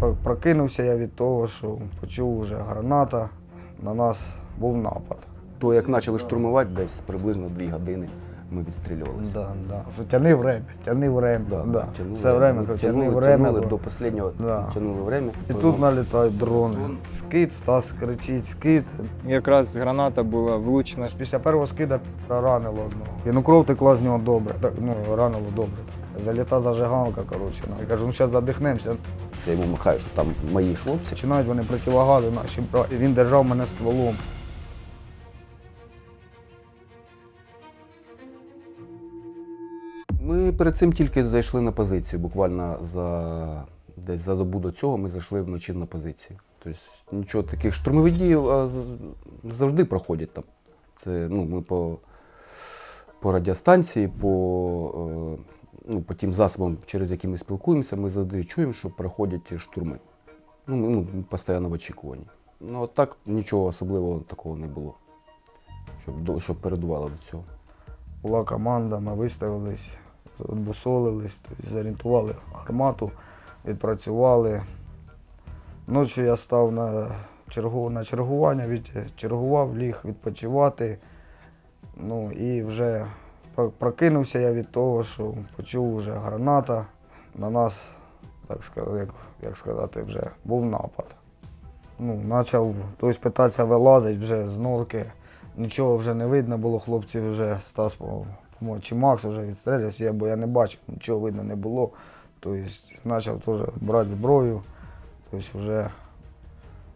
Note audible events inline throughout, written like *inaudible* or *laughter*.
Про- Прокинувся я від того, що почув вже граната, на нас був напад. То як почали штурмувати, десь приблизно дві години ми відстрілювалися. Да, да. Тяни время, тяни время. Да, да. тягнули, Все время, ну, кажу, тяни время. тягнули бо- до останнього, Да. тягнули время. І Ну, тут налітають дрони. Скид, Стас кричить, скид. Якраз граната була влучена. Після першого скида ранило одного. І ну кров текла з нього добре. Так, ну, ранило добре. Заліта зажигалка, коротше. Я кажу, ну зараз задихнемося. Я йому махаю, що там мої хлопці. Починають вони противогази наші. І він держав мене стволом. Ми перед цим тільки зайшли на позицію. Буквально за десь за добу до цього ми зайшли вночі на позицію. Тобто нічого таких штурмових дій завжди проходять там. Це ну, ми по, по радіостанції, по, е, ну, по тим засобам, через які ми спілкуємося, ми завжди чуємо, що проходять штурми. Ну, ми ну, постійно в очікуванні. Ну, а так нічого особливого такого не було, щоб, щоб передувало до цього. Була команда, ми виставились, бусолились, тобто зорієнтували гармату, відпрацювали. Ночі я став на, чергу, на чергування, від, чергував, ліг відпочивати. Ну і вже прокинувся я від того, що почув вже граната. На нас, так сказати, як, сказати, вже був напад. Ну, почав хтось питатися вилазити вже з норки. Нічого вже не видно було, хлопці вже Стас, чи Макс вже відстрілявся, бо я не бачив, нічого видно не було. Тобто почав теж брати зброю. Тобто вже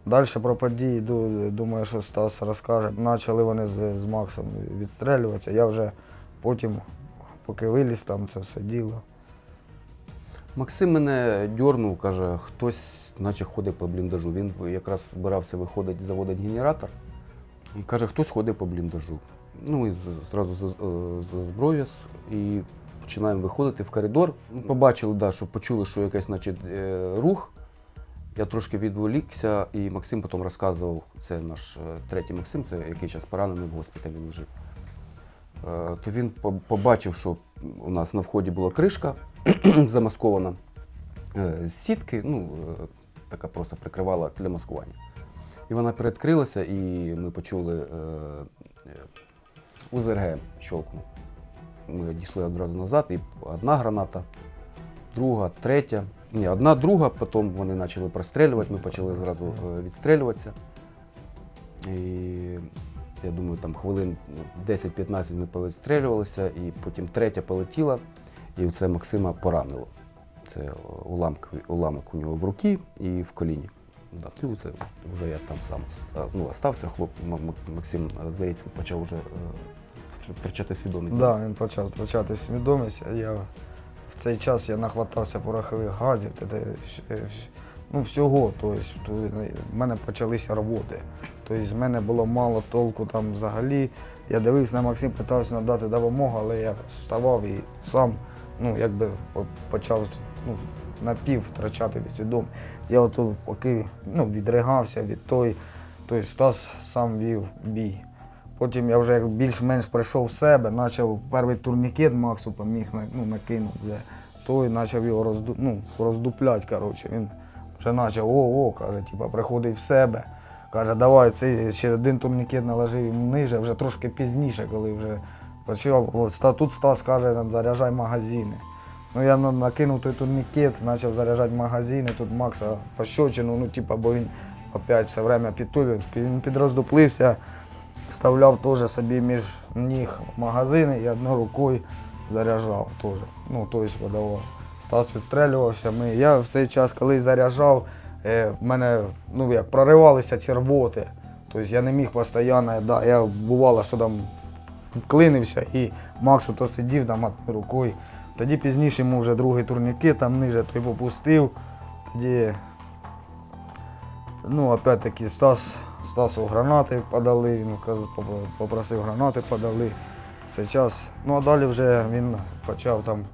далі про події, ду- думаю, що Стас розкаже. Почали вони з, з Максом відстрілюватися. Я вже потім, поки виліз, там це все діло. Максим мене дьорнув, каже, хтось наче ходить по бліндажу. Він якраз збирався виходити, заводити генератор. І каже, хтось ходить по бліндажу. Ну, з- зразу за, е, зброю і починаємо виходити в коридор. Побачили, да, що почули, що якийсь значить, е, рух. Я трошки відволікся, і Максим потім розказував, це наш е, третій Максим, це який зараз поранений в госпіталі лежить. Е, То він побачив, що у нас на вході була кришка *clears throat* замаскована е, з сітки, ну, е, така просто прикривала для маскування. І вона передкрилася, і ми почули е, е, УЗРГ щолкнув. Ми дійшли одразу назад, і одна граната, друга, третя. Ні, одна, друга, потім вони почали прострілювати, ми почали зразу е, відстрілюватися. І я думаю, там хвилин 10-15 ми повідстрілювалися, і потім третя полетіла, і це Максима поранило. Це уламок, уламок у нього в руці і в коліні. Да, і це вже я там сам ну, остався, хлоп, Максим, е, здається, почав вже е, втрачати свідомість. Так, да, він почав втрачати свідомість. а Я в цей час я нахватався порохових газів, ну, всього. Тобто, в мене почалися рвоти. Тобто, з мене було мало толку там взагалі. Я дивився на Максим, питався надати допомогу, але я вставав і сам ну, якби почав ну, напів втрачати від свідомість. Я ото поки ну, відригався від той, тобто Стас сам вів бій. Потім я вже більш-менш прийшов в себе, почав перший турнікет Максу поміг ну, накинув вже. Той почав його розду, ну, роздупляти. Коротше. Він вже почав о-о, каже, типа, приходить в себе. Каже, давай цей ще один турнікет наложив ниже, вже трошки пізніше, коли вже почав. Тут Стас каже, заряджай магазини. Ну я накинув той турнікет, почав заряджати магазини, тут Макса пощочину, ну типа, бо він опять все время підтулює. Він підроздуплився, вставляв теж собі між ніг магазини і одною рукою заряджав теж. Ну, тобто подавав. Стас відстрелювався. Ми. Я в цей час, коли заряджав, в мене ну, як проривалися ці рвоти. Тобто я не міг постійно, да, я бувало, що там вклинився і Макс то сидів там рукою. Тоді пізніше йому вже другий турнікет там ниже той попустив. Тоді, ну, опять-таки, Стас, Стасу гранати подали, він попросив гранати подали. В цей час. Ну а далі вже він почав там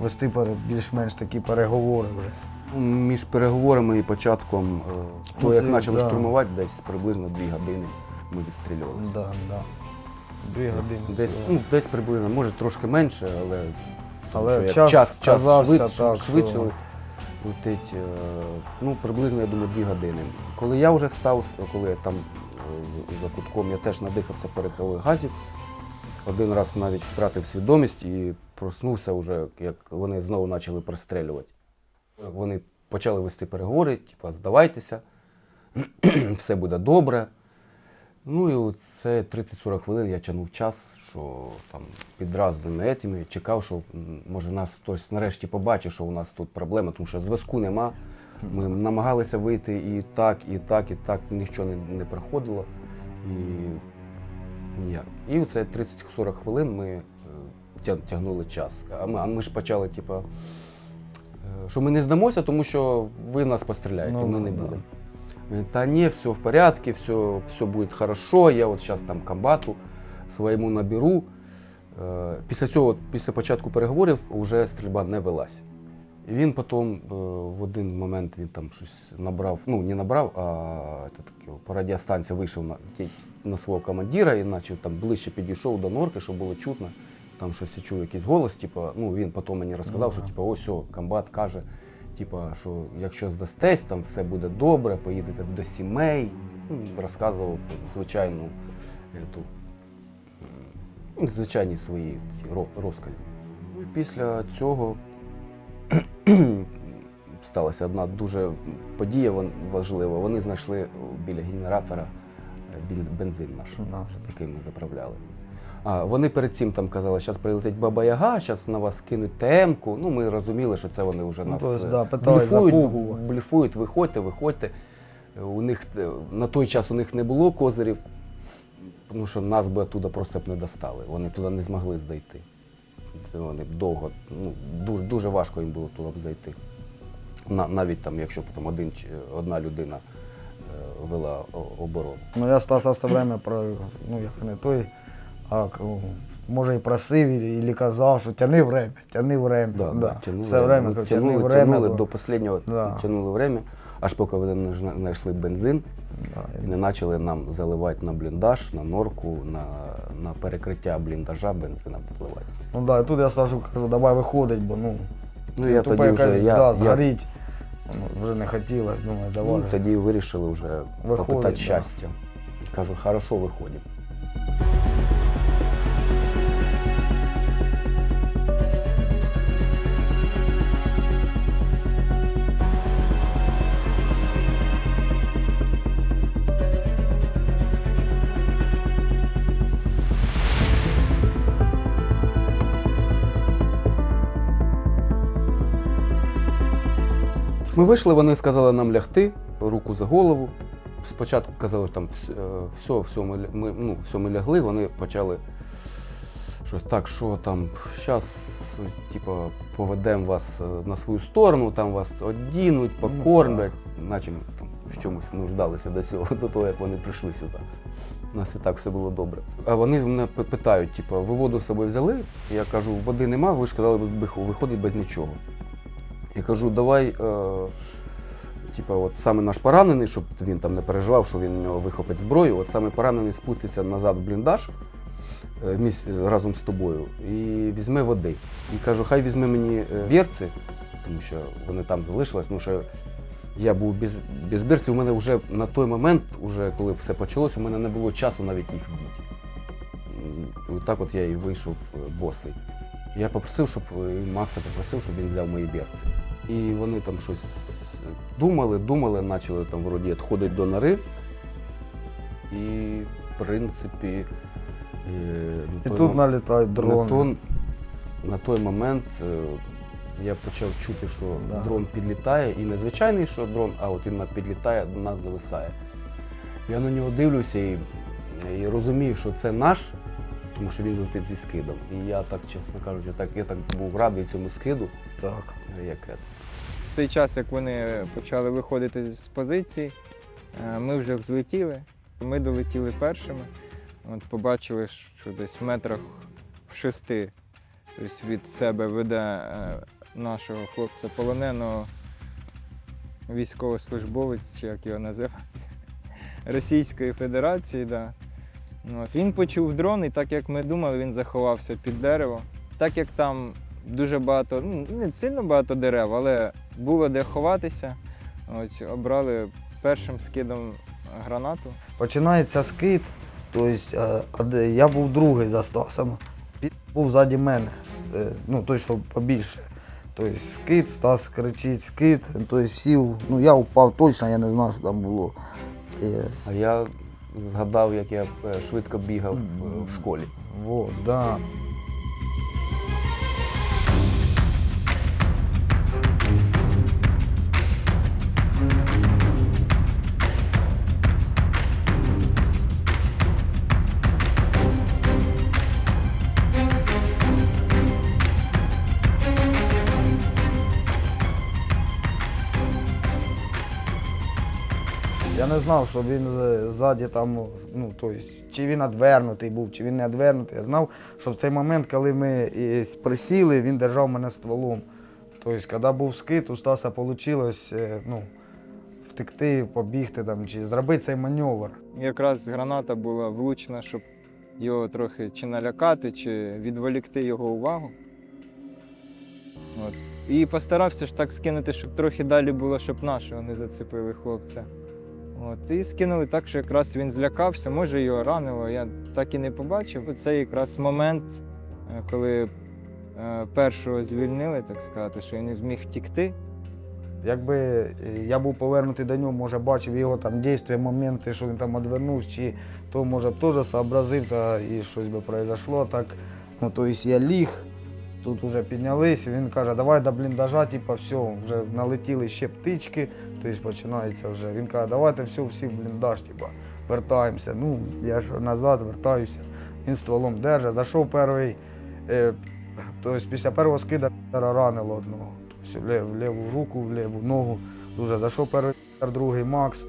вести більш-менш такі переговори вже. Між переговорами і початком, е, Ну, то як почали да. штурмувати, десь приблизно дві години ми відстрілювалися. Да, да. Дві години. десь, ну, десь приблизно, може трошки менше, але, тому Але що час час, час казався швид, так, що- летить е, ну, приблизно, я думаю, дві години. Коли я вже став, коли я там е, за кутком, я теж надихався перехилих газів. Один раз навіть втратив свідомість і проснувся вже, як вони знову почали пристрелювати. Вони почали вести переговори, типу, здавайтеся, *clears throat* все буде добре. Ну і це 30-40 хвилин я тягнув час, що там під разними етими чекав, що може нас хтось нарешті побачить, що у нас тут проблема, тому що зв'язку нема. Ми намагалися вийти і так, і так, і так, нічого не, не проходило. І ніяк. І це 30-40 хвилин ми е, тягнули час. А ми, а ми ж почали, типу, що ми не здамося, тому що ви нас постріляєте, Ну, ми не да. будемо. Е, Та ні, все в порядке, все, все будет хорошо. Я от зараз там комбату своєму наберу. Е, Після цього, після початку переговорів, вже стрільба не велась. І він потім е, в один момент він там щось набрав, ну не набрав, а це таке, по радіостанції вийшов на, на свого командира і наче там ближче підійшов до норки, щоб було чутно. Там щось я чув якийсь голос, типу, ну він потім мені розказав, що типу, ось о, комбат каже, типу, що якщо здастесь, там все буде добре, поїдете до сімей. Ну, розказував звичайну ету, м, звичайні свої ці розкази. Ну, і після цього *clears throat* сталася одна дуже подія важлива. Вони знайшли біля генератора е, бензин наш, Наш. який ми заправляли. А, вони перед цим там казали, зараз прилетить Баба Яга, зараз на вас кинуть ТМ-ку. Ну, ми розуміли, що це вони вже Ну, нас то есть, е, да, питали блефують, запугувати. виходьте, виходьте. У них е, на той час у них не було козирів, тому що нас би оттуда просто б не достали. Вони туди не змогли зайти. Це вони б довго, ну, дуже, дуже важко їм було туди б зайти. На, навіть там, якщо б там один, одна людина е, вела оборону. Ну я Стаса все время про, ну як не той, а може і просив, і казав, що тяни время, тяни время. Да, да, тянули, Все время, ну, тянули, тяни время. тянули до останнього, Да. тянули время, аж поки вони не знайшли бензин Да, і не почали нам заливати на бліндаж, на норку, на, на перекриття бліндажа бензином заливати. Ну да, і тут я Сашу кажу, давай виходить, бо ну, Ну я тупо тоді вже якась, я, да, я, згоріть. Ну, вже не хотілося, думаю, давай. ну, тоді вирішили вже Виходить, попитати да. щастя. Кажу, хорошо, виходимо. Ми вийшли, вони сказали нам лягти, руку за голову. Спочатку казали, там все, все, ми, ми, ну, все, ми лягли, вони почали щось так, що там, зараз типу, поведемо вас е, на свою сторону, там вас одінуть, покормлять, наче ми там в чомусь нуждалися до цього, до того, як вони прийшли сюди. У нас і так все було добре. А вони мене питають, типу, ви воду з собою взяли? Я кажу, води нема, ви ж сказали, ви виходить без нічого. Я кажу, давай, е, типа, от саме наш поранений, щоб він там не переживав, що він у нього вихопить зброю, от саме поранений спуститься назад в бліндаж е, міс- разом з тобою і візьме води. І кажу, хай візьме мені е, бірці, тому що вони там залишились, тому що я був без, без бірців, у мене вже на той момент, уже коли все почалось, у мене не було часу навіть їх вдіти. М, І так от я і вийшов е, босий. Я попросив, щоб е, Макса попросив, щоб він взяв мої берці. І вони там щось думали, думали, почали там вроді відходити до нори. І в принципі. е, на І той тут мом- налітають на, дрони. на той момент е, я почав чути, що Да. дрон підлітає, і не звичайний, що дрон, а от іменно підлітає, до нас зависає. Я на нього дивлюся і, і розумію, що це наш, тому що він летить зі скидом. І я так, чесно кажучи, так, я так був радий цьому скиду, Так. як це. В цей час, як вони почали виходити з позицій, е, ми вже взлетіли. Ми долетіли першими. От побачили, що десь в метрах в шести тобто від себе веде е, нашого хлопця полоненого військовослужбовець, як його називати, *laughs* Російської Федерації. Да. Ну, От. Він почув дрон, і так як ми думали, він заховався під дерево. Так як там дуже багато, ну не сильно багато дерев, але було де ховатися. Ось обрали першим скидом гранату. Починається скид, тобто е, я був другий за Стасом. Був ззаді мене, е, ну той, що побільше. Тобто скид, Стас кричить скид, тобто всі, ну я впав точно, я не знав, що там було. І, А я згадав, як я е, швидко бігав е, в школі. Во, да. Я не знав, що він ззаді там, ну, тобто, чи він відвернутий був, чи він не відвернутий. Я знав, що в цей момент, коли ми присіли, він держав мене стволом. Тобто, коли був скид, у Стаса вийшло ну, втекти, побігти там, чи зробити цей маневр. Якраз граната була влучна, щоб його трохи чи налякати, чи відволікти його увагу. От. І постарався ж так скинути, щоб трохи далі було, щоб нашого не зацепили хлопця. От. І скинули так, що якраз він злякався, може його ранило, я так і не побачив. Це якраз момент, е, коли е, першого звільнили, так сказати, що він не зміг втікти. Якби е, я був повернутий до нього, може бачив його там дійства, моменти, що він там відвернувся, чи то може теж сообразив, та і щось би произошло. Так, ну, тобто я ліг, тут вже піднялись, він каже, давай до бліндажа, типа, все, вже налетіли ще птички, тобто починається вже. Він каже, давайте все, всі бліндаж, типа, вертаємося. Ну, я ж назад вертаюся, він стволом держить. Зайшов перший, е, тобто після першого скида ранило одного. Тобто в ліву руку, в ліву ногу. Дуже зайшов перший, другий Макс,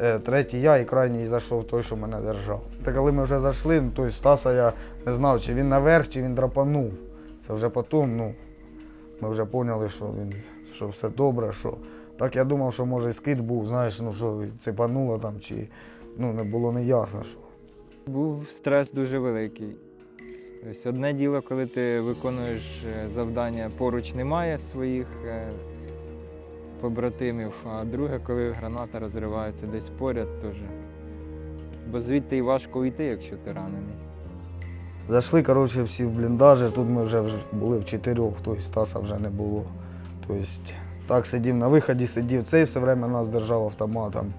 е, третій я і крайній зайшов той, що мене держав. Та коли ми вже зайшли, ну, то Стаса я не знав, чи він наверх, чи він драпанув. Це вже потім, ну, ми вже поняли, що він, що все добре, що. Так я думав, що може скид був, знаєш, ну що цепануло там, чи ну, не було не ясно, що. Був стрес дуже великий. Тобто одне діло, коли ти виконуєш е, завдання, поруч немає своїх е, побратимів, а друге, коли граната розривається десь поряд, теж. Бо звідти і важко уйти, якщо ти ранений. Зайшли, коротше, всі в бліндажі, тут ми вже були в чотирьох, тобто Стаса вже не було. Тобто так сидів на виході, сидів, цей все время нас держав автоматом.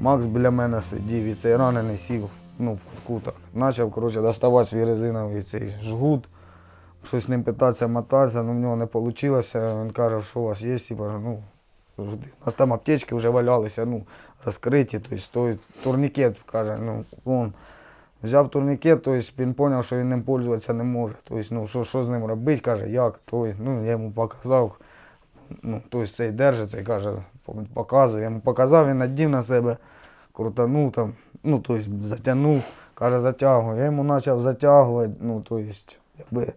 Макс біля мене сидів, і цей ранений сів ну, в куток. Почав коротше, доставати свій резиновий цей жгут, щось з ним питатися, мотатися, але в нього не вийшло. Він каже, що у вас є, типу, ну. У нас там аптечки вже валялися, ну, розкриті, тобто той турнікет, каже, ну, вон. Взяв турнікет, тобто він зрозумів, що він ним пользуватися не може. Тобто, ну, що, що з ним робити, каже, як, той, ну, я йому показав. Ну, тобто цей держиться і каже, показує. Я йому показав, він надів на себе, крутанув там, ну, тобто затягнув, каже, затягуй. Я йому почав затягувати, ну, тобто, якби,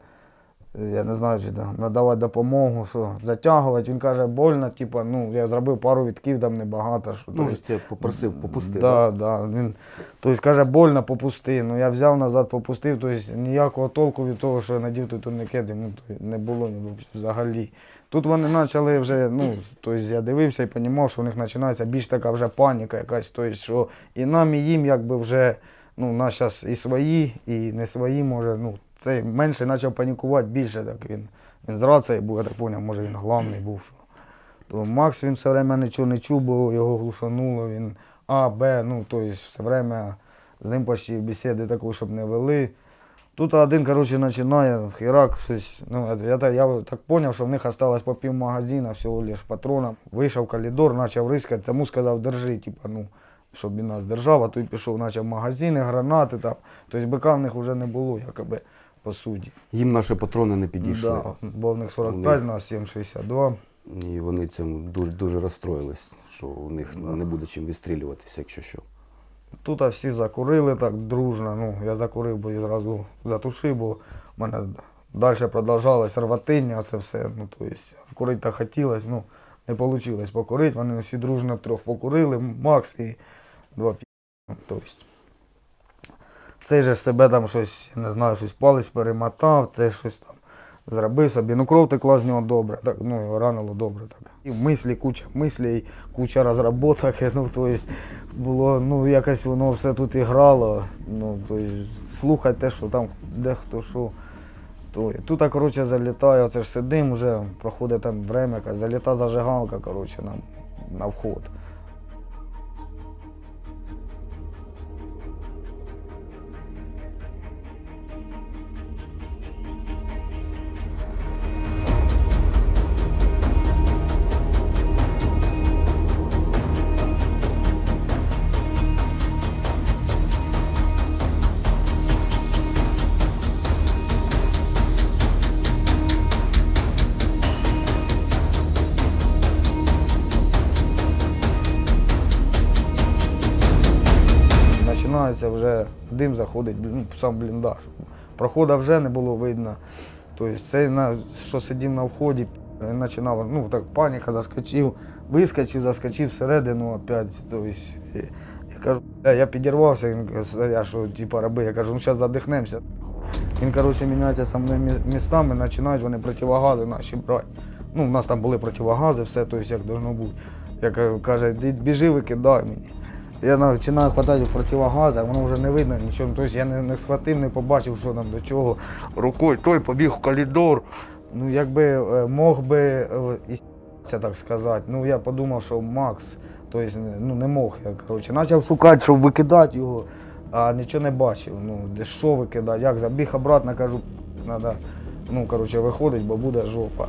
я не знаю, чи там, надавати допомогу, що затягувати. Він каже, больно, типу, ну, я зробив пару відків, там небагато. Що, Ну, тобто, я попросив попусти. Да, да. Він, тобто каже, больно попусти. Ну я взяв назад, попустив, тобто ніякого толку від того, що я надів той турнікет, йому то не було ні взагалі. Тут вони почали вже, ну, тобто я дивився і розумів, що у них починається більш така вже паніка якась, тобто, що і нам, і їм якби вже, ну, нас зараз і свої, і не свої, може, ну, цей менше почав панікувати більше, так він. Він з рацією був, я так зрозумів, може він головний був. То Макс він все время нічого не чув, бо його глушануло, він А, Б, ну, тобто все время з ним почти бесіди такої, щоб не вели. Тут один, коротше, починає хірак щось. Ну, я, так- я так зрозумів, що в них осталось по пів магазина, всього лиш патронів. Вийшов в коридор, почав рискати, тому сказав, держи, типа, ну, щоб він нас держав, а той пішов, почав магазини, гранати там. Тобто бика в них вже не було, якоби, по суті. Їм наші патрони не підійшли. Да, бо в них 45, У нас 7,62. І вони цьому дуже, дуже розстроїлись, що у них не буде чим відстрілюватися, якщо що. Тут всі закурили так дружно. Ну, я закурив, бо і зразу затушив, бо в мене далі продовжалось рватиння, це все. Ну, то есть, курити так хотілося, ну, не вийшло покурити. Вони всі дружно втрьох покурили, Макс і два пі. То есть. Цей же себе там щось, я не знаю, щось палець перемотав, це щось там зробив собі. Ну, кров текла з нього добре, так, ну, його ранило добре. Так. І мислі, куча мислей, куча розробок, *laughs* ну, то есть, було, ну, якось воно все тут і грало. Ну, то есть, слухати те, що там де хто що. То, тут, коротше, залітає, оце ж сидим, вже проходить там время, заліта зажигалка, коротше, нам на вход. Починається вже дим заходить, ну, сам бліндаж. Проходу вже не було видно. Тобто цей, на, що сидів на вході, він починав, ну так паніка, заскочив, вискочив, заскочив всередину опять. Тобто, я кажу, я підірвався, він каже, що, типу, раби, я кажу, ну зараз задихнемося. Він, коротше, міняється со мною містами, починають вони противогази наші брати. Ну, у нас там були противогази, все, тобто, як должно бути. Я кажу, каже, біжи, викидай мені. Я починаю хватати противогази, а воно вже не видно нічого. Тобто я не, не схватив, не побачив, що там до чого. Рукою той побіг в коридор. Ну, якби е, мог би це так сказати. Ну, я подумав, що Макс, тобто, ну, не мог. Я коротше, почав шукати, щоб викидати його, а нічого не бачив. Ну, де що викидати, як забіг обратно, кажу, треба ну, коротше, виходить, бо буде жопа.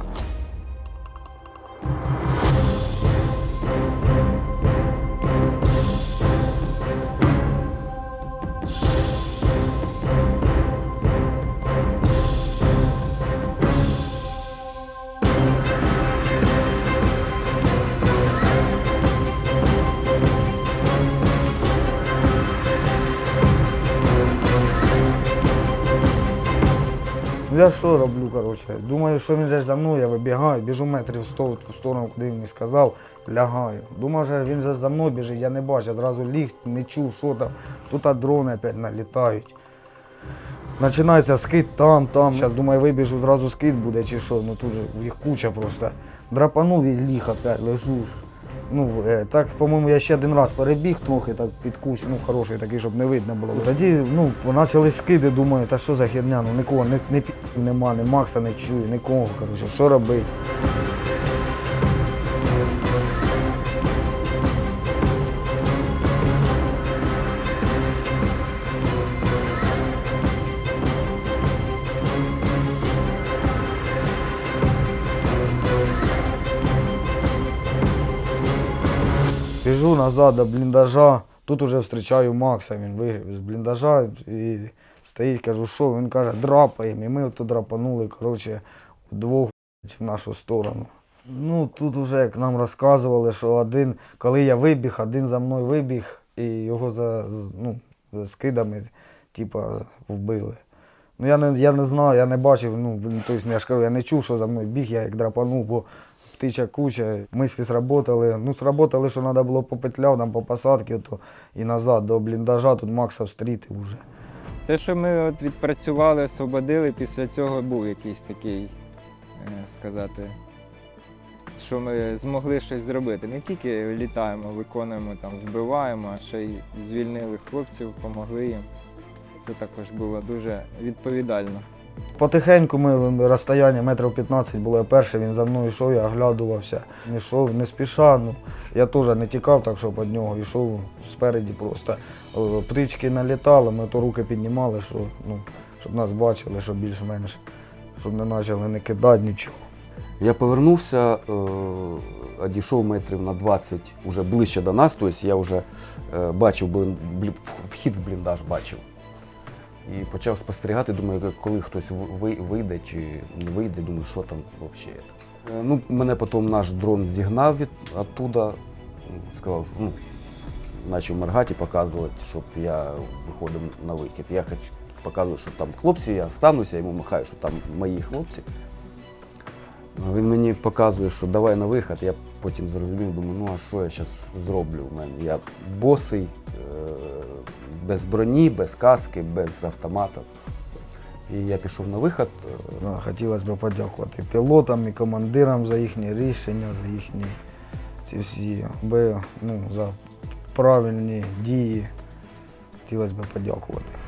Я що роблю, коротше? Думаю, що він же за мною, я вибігаю, біжу метрів 100 в ту сторону, куди він мені сказав, лягаю. Думав, що він же за мною біжить, я не бачу, я зразу ліг, не чув, що там. Тут дрони опять налітають. Починається скид там, там. Зараз думаю, вибіжу, зразу скид буде чи що. Ну тут же їх куча просто. Драпанув і ліг опять, лежу. Ну, е, так, по-моєму, я ще один раз перебіг трохи так під кущ, ну хороший такий, щоб не видно було. Тоді ну, почали скиди, думаю, та що за херня, ну нікого, не, не нема, ні Макса не чую, нікого, коротше, що робити. Біжу назад до бліндажа, тут уже зустрічаю Макса, він вигрів з бліндажа і стоїть, кажу, що він каже, драпаємо. І ми ото драпанули, коротше, вдвох в нашу сторону. Ну, тут вже як нам розказували, що один, коли я вибіг, один за мною вибіг і його за, ну, скидами, типа, вбили. Ну я не, я не знаю, я не бачив, ну, тобто, я ж кажу, я не чув, що за мною біг, я як драпанув, бо птича куча, мислі сработали. Ну, сработали, що треба було по петлям, там по посадці, то і назад до бліндажа, тут Макса встрітив вже. Те, що ми от відпрацювали, освободили, після цього був якийсь такий, е, сказати, що ми змогли щось зробити. Не тільки літаємо, виконуємо, там, вбиваємо, а ще й звільнили хлопців, допомогли їм. Це також було дуже відповідально. Потихеньку ми розстояння метрів 15 було перше, він за мною йшов, я оглядувався. Не йшов, не спіша. Ну, я теж не тікав, так що під нього йшов спереді просто. Птички налітали, ми то руки піднімали, що, ну, щоб нас бачили, щоб більш-менш, щоб не почали не кидати нічого. Я повернувся, е, одійшов метрів на 20 уже ближче до нас, тобто я вже е, бачив вхід в бліндаж бачив. І почав спостерігати, думаю, коли хтось вийде чи не вийде, думаю, що там взагалі. Е, Ну, мене потім наш дрон зігнав від оттуда, сказав, ну, почав моргати і показувати, щоб я виходив на вихід. Я хоч показую, що там хлопці, я стануся, йому махаю, що там мої хлопці. Ну, Він мені показує, що давай на вихід. Я потім зрозумів, думаю, ну а що я зараз зроблю? Я босий, е, без броні, без каски, без автомата. І я пішов на вихід. е, хотілося б подякувати пілотам і командирам за їхні рішення, за їхні ці всі ну, за правильні дії. Хотілося б подякувати.